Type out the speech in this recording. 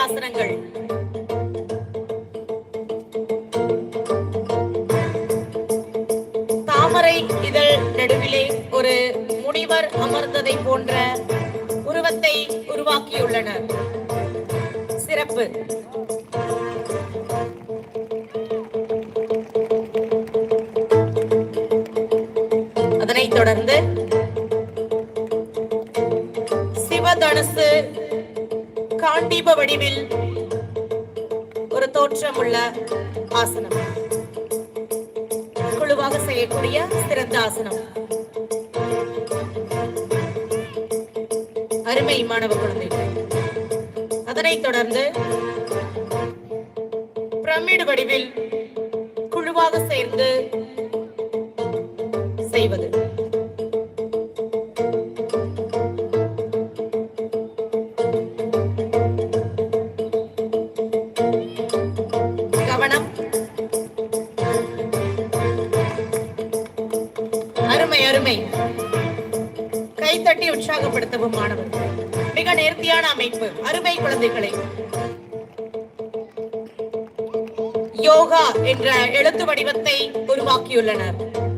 ஆசனங்கள் தாமரை இதழ் நடுவிலே ஒரு முனிவர் அமர்ந்ததை போன்ற உருவத்தை உருவாக்கியுள்ளனர். சிறப்பு. அதனைத் தொடர்ந்து சிவதனுசு காண்டீப வடிவில் ஒரு தோற்றமுள்ள ஆசனம். குழுவாக செய்யக்கூடிய சிறந்த ஆசனம். அருமை மாணவ குழந்தைகள் அதனைத் தொடர்ந்து பிரமிடு வடிவில் குழுவாக சேர்ந்து செய்வது. அருமை அருமை. கைத்தட்டி உற்சாகப்படுத்தவும் மாணவர். மிக நேர்த்தியான அமைப்பு. அருமை குழந்தைகளை. யோகா என்ற எழுத்து வடிவத்தை உருவாக்கியுள்ளனர்.